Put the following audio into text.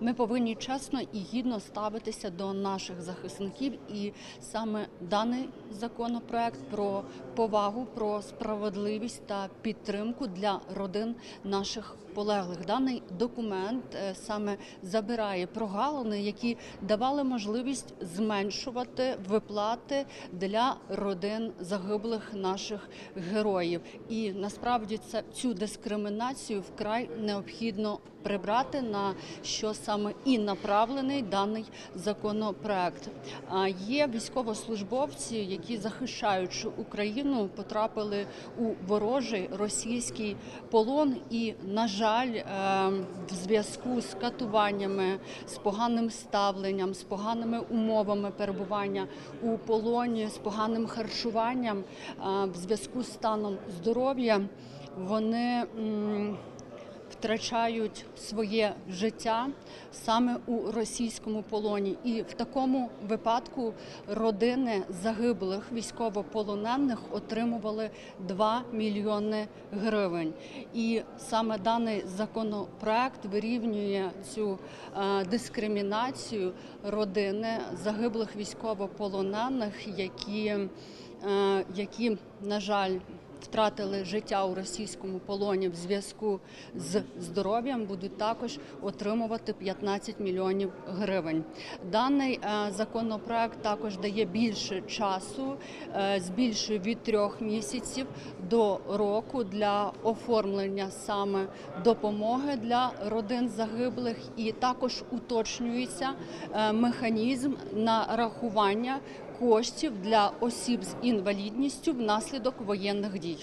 Ми повинні чесно і гідно ставитися до наших захисників, і саме даний законопроект про повагу, про справедливість та підтримку для родин наших полеглих. Даний документ е, саме забирає прогалини, які давали можливість зменшувати виплати для родин загиблих наших героїв. І насправді це цю дискримінацію вкрай необхідно прибрати, на що саме і направлений даний законопроект. Є військовослужбовці, які захищаючи Україну, потрапили у ворожий російський полон, і на жаль, е, в зв'язку з катуваннями, з поганим ставленням, з поганими умовами перебування у полоні, з поганим харчуванням, е, в зв'язку з станом здоров'я, вони. Втрачають своє життя саме у російському полоні, і в такому випадку родини загиблих військовополонених отримували 2 мільйони гривень. І саме даний законопроект вирівнює цю е, дискримінацію родини загиблих військовополонених, які, е, які на жаль втратили життя у російському полоні в зв'язку з здоров'ям, будуть також отримувати 15 мільйонів гривень. Даний е, законопроект також дає більше часу, е, збільшує від трьох місяців до року для оформлення саме допомоги для родин загиблих, і також уточнюється е, механізм нарахування коштів для осіб з інвалідністю внаслідок воєнних дій.